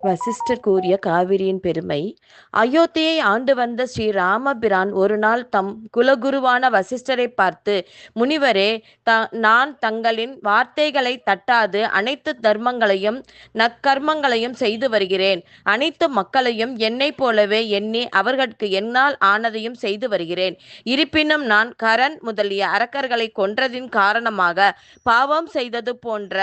வசிஷ்டர் கூறிய காவிரியின் பெருமை அயோத்தியை ஆண்டு வந்த ஸ்ரீ ராமபிரான் ஒரு நாள் தம் குலகுருவான வசிஷ்டரை பார்த்து முனிவரே த நான் தங்களின் வார்த்தைகளை தட்டாது அனைத்து தர்மங்களையும் நற்கர்மங்களையும் செய்து வருகிறேன். அனைத்து மக்களையும் என்னைப் போலவே எண்ணி அவர்களுக்கு என்னால் ஆனதையும் செய்து வருகிறேன். இருப்பினும் நான் கரண் முதலிய அரக்கர்களை கொன்றதின் காரணமாக பாவம் செய்தது போன்ற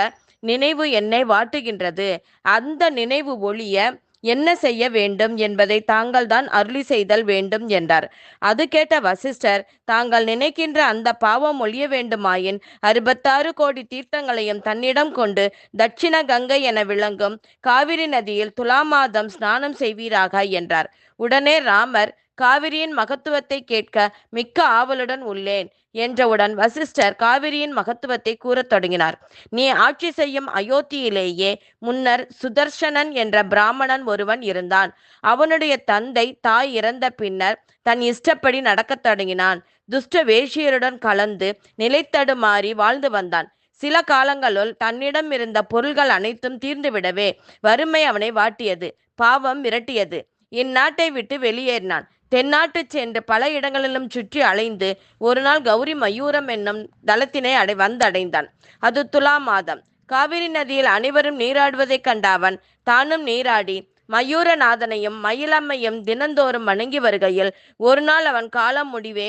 நினைவு என்னை வாட்டுகின்றது. அந்த நினைவு ஒழிய என்ன செய்ய வேண்டும் என்பதை தாங்கள் தான் அருளி செய்தல் வேண்டும் என்றார். அது கேட்ட வசிஷ்டர் தாங்கள் நினைக்கின்ற அந்த பாவம் ஒழிய வேண்டுமாயின் அறுபத்தாறு கோடி தீர்த்தங்களையும் தன்னிடம் கொண்டு தட்சிண கங்கை என விளங்கும் காவிரி நதியில் துலா மாதம் ஸ்நானம் செய்வீராக என்றார். உடனே ராமர் காவிரியின் மகத்துவத்தை கேட்க மிக்க ஆவலுடன் உள்ளேன் என்றவுடன் வசிஷ்டர் காவிரியின் மகத்துவத்தை கூறத் தொடங்கினார். நீ ஆட்சி செய்யும் அயோத்தியிலேயே முன்னர் சுதர்சனன் என்ற பிராமணன் ஒருவன் இருந்தான். அவனுடைய தந்தை தாய் இறந்த பின்னர் தன் இஷ்டப்படி நடக்கத் தொடங்கினான். துஷ்ட வேஷியருடன் கலந்து நிலைத்தடுமாறி வாழ்ந்து வந்தான். சில காலங்களுள் தன்னிடம் இருந்த பொருள்கள் அனைத்தும் தீர்ந்துவிடவே வறுமை அவனை வாட்டியது பாவம் மிரட்டியது. இந்நாட்டை விட்டு வெளியேறினான். தென்னாட்டு சென்று பல இடங்களிலும் சுற்றி அலைந்து ஒரு நாள் கௌரி மயூரம் என்னும் தளத்தினை அடை வந்தடைந்தான். அது துலா மாதம். காவிரி நதியில் அனைவரும் நீராடுவதைக் கண்ட அவன் தானும் நீராடி மயூரநாதனையும் மயிலம்மையும் தினந்தோறும் வணங்கி வருகையில் ஒரு நாள் அவன் காலம் முடிவே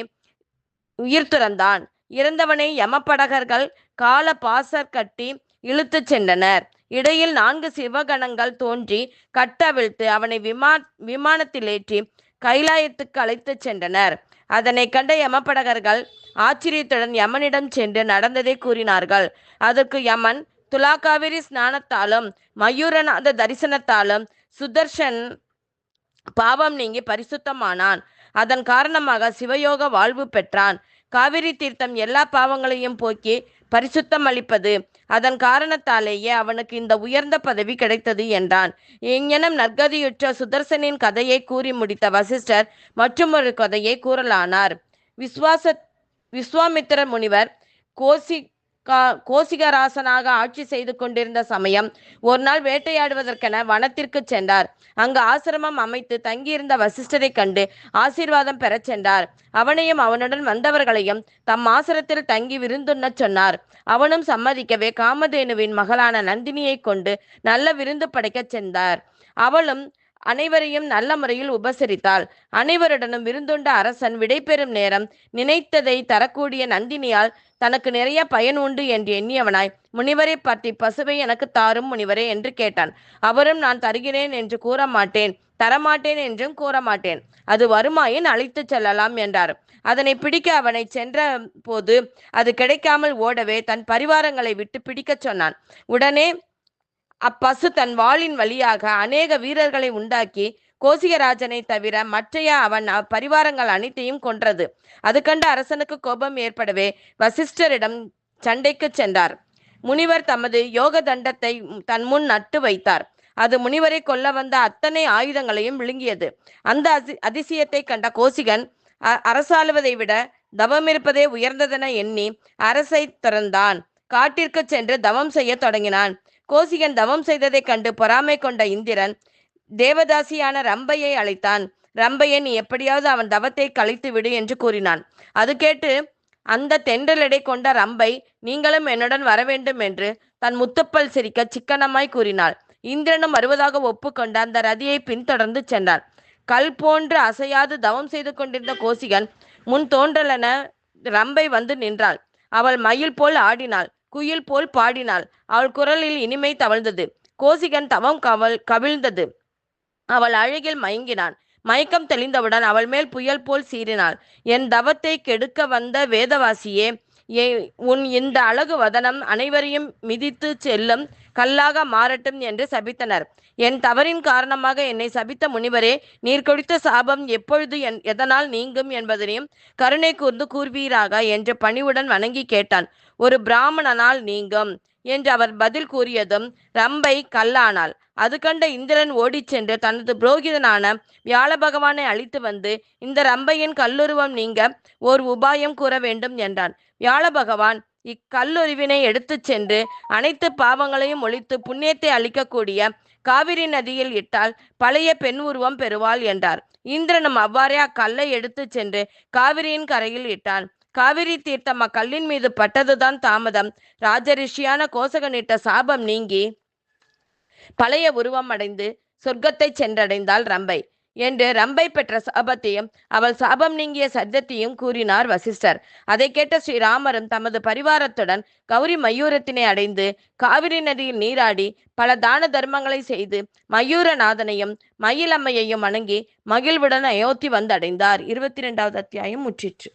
உயிர் துறந்தான். இறந்தவனை யமப்படகர்கள் கால பாசர் கட்டி இழுத்துச் சென்றனர். இடையில் நான்கு சிவகணங்கள் தோன்றி கட்டவிழ்த்து அவனை விமா விமானத்தில் ஏற்றி கைலாயத்துக்கு அழைத்துச் சென்றனர். அதனை கண்ட யமபடகர்கள் ஆச்சரியத்துடன் யமனிடம் சென்று நடந்ததை கூறினார்கள். அதற்கு யமன் துலாகாவிரி ஸ்நானத்தாலும் மயூரநாத தரிசனத்தாலும் சுதர்ஷன் பாவம் நீங்கி பரிசுத்தமானான். அதன் காரணமாக சிவயோக வாழ்வு பெற்றான். காவிரி தீர்த்தம் எல்லா பாவங்களையும் போக்கி பரிசுத்தம் அளிப்பது அதன் காரணத்தாலேயே அவனுக்கு இந்த உயர்ந்த பதவி கிடைத்தது என்றான். இங்ஙனம் நற்கதியுற்ற சுதர்சனின் கதையை கூறி முடித்த வசிஷ்டர் மற்றொரு கதையை கூறலானார். விஸ்வாச விஸ்வாமித்திர முனிவர் கோசி கோசிகராசனாக ஆட்சி செய்து கொண்டிருந்த சமயம் ஒரு நாள் வேட்டையாடுவதற்கென வனத்திற்கு சென்றார். அங்கு ஆசிரமம் அமைத்து தங்கியிருந்த வசிஷ்டரை கண்டு ஆசீர்வாதம் பெறச் சென்றார். அவனையும் அவனுடன் வந்தவர்களையும் தம் ஆசிரத்தில் தங்கி விருந்துண்ணச் சொன்னார். அவனும் சம்மதிக்கவே காமதேனுவின் மகளான நந்தினியை கொண்டு நல்ல விருந்து படைக்கச் சென்றார். அவளும் அனைவரையும் நல்ல முறையில் உபசரித்தாள். அனைவருடனும் விருந்துண்ட அரசன் விடைபெறும் நேரம் நினைத்ததை தரக்கூடிய நந்தினியால் தனக்கு நிறைய பயன் உண்டு என்று எண்ணியவனாய் முனிவரை பற்றி பசுவை எனக்கு தாரும் முனிவரே என்று கேட்டான். அவரும் நான் தருகிறேன் என்று கூற மாட்டேன். தரமாட்டேன் என்றும் கூற மாட்டேன். அது வருமாயின் அழைத்துச் செல்லலாம் என்றார். அதனை பிடிக்க அவனை சென்ற போது அது கிடைக்காமல் ஓடவே தன் பரிவாரங்களை விட்டு பிடிக்கச் சொன்னான். உடனே அப்பசு தன் வாளின் வழியாக அநேக வீரர்களை உண்டாக்கி கோசிகராஜனை தவிர மற்றைய அவன் பரிவாரங்கள் அனைத்தையும் கொன்றது. அது கண்ட அரசனுக்கு கோபம் ஏற்படவே வசிஷ்டரிடம் சண்டைக்கு சென்றார். முனிவர் தமது யோக தண்டத்தை தன் முன் நட்டு வைத்தார். அது முனிவரை கொல்ல வந்த அத்தனை ஆயுதங்களையும் விழுங்கியது. அந்த அதி அதிசயத்தை கண்ட கோசிகன் அரசாளுவதை விட தவம் இருப்பதே உயர்ந்ததென எண்ணி அரசை திறந்தான். காட்டிற்கு சென்று தவம் செய்ய தொடங்கினான். கோசிகன் தவம் செய்ததைக் கண்டு பொறாமை கொண்ட இந்திரன் தேவதாசியான ரம்பையை அழைத்தான். ரம்பையை நீ எப்படியாவது அவன் தவத்தை கழித்து விடு என்று கூறினான். அது கேட்டு அந்த தென்றலடை கொண்ட ரம்பை நீங்களும் என்னுடன் வர வேண்டும் என்று தன் முத்துப்பல் சிரிக்க சிக்கனமாய் கூறினாள். இந்திரனும் வருவதாக ஒப்புக்கொண்டு அந்த ரதியை பின்தொடர்ந்து சென்றான். கல் போன்று அசையாது தவம் செய்து கொண்டிருந்த கோசிகன் முன் தோன்றலென ரம்பை வந்து நின்றாள். அவள் மயில் போல் ஆடினாள். குயில் போல் பாடினாள். அவள் குரலில் இனிமை தவழ்ந்தது. கோசிகன் தவம் கவல் கவிழ்ந்தது. அவள் அழகில் மயங்கினான். மயக்கம் தெளிந்தவுடன் அவள் மேல் புயல் போல் சீறினாள். என் தவத்தை கெடுக்க வந்த வேதவாசியே ஏ உன் இந்த அழகு வதனம் அனைவரையும் மிதித்து செல்லும் கல்லாக மாறட்டும் என்று சபித்தனர். என் தவறின் காரணமாக என்னை சபித்த முனிவரே நீர் கொடுத்த சாபம் எப்பொழுது என் எதனால் நீங்கும் என்பதனையும் கருணை கூர்ந்து கூறுவீராக என்று பணிவுடன் வணங்கி கேட்டான். ஒரு பிராமணனால் நீங்கும் என்று அவர் பதில் கூறியதும் ரம்பை கல்லானாள். அது கண்ட இந்திரன் ஓடிச் சென்று தனது புரோகிதனான வியாழ பகவானை அழித்து வந்து இந்த ரம்பையின் கல்லுருவம் நீங்க ஓர் உபாயம் கூற வேண்டும் என்றான். வியாழ பகவான் இக்கல்லுருவினை எடுத்துச் சென்று அனைத்து பாவங்களையும் ஒழித்து புண்ணியத்தை அளிக்கக்கூடிய காவிரி நதியில் இட்டால் பழைய பெண் உருவம் பெறுவாள் என்றார். இந்திரனும் அவ்வாறே அக்கல்லை எடுத்துச் சென்று காவிரியின் கரையில் இட்டான். காவிரி தீர்த்தம் அக்கல்லின் மீது பட்டதுதான் தாமதம். ராஜரிஷியான கோசகனிட்ட சாபம் நீங்கி பழைய உருவம் அடைந்து சொர்க்கத்தை சென்றடைந்தாள் ரம்பை. என்று ரம்பை பெற்ற சாபத்தையும் அவள் சாபம் நீங்கிய சத்தியத்தையும் கூறினார் வசிஷ்டர். அதை கேட்ட ஸ்ரீராமரும் தமது பரிவாரத்துடன் கௌரி மயூரத்தினை அடைந்து காவிரி நதியில் நீராடி பல தான தர்மங்களை செய்து மயூரநாதனையும் மயிலம்மையையும் வணங்கி மகிழ்வுடன் அயோத்தி வந்தடைந்தார். இருபத்தி ரெண்டாவது அத்தியாயம் முற்றிற்று.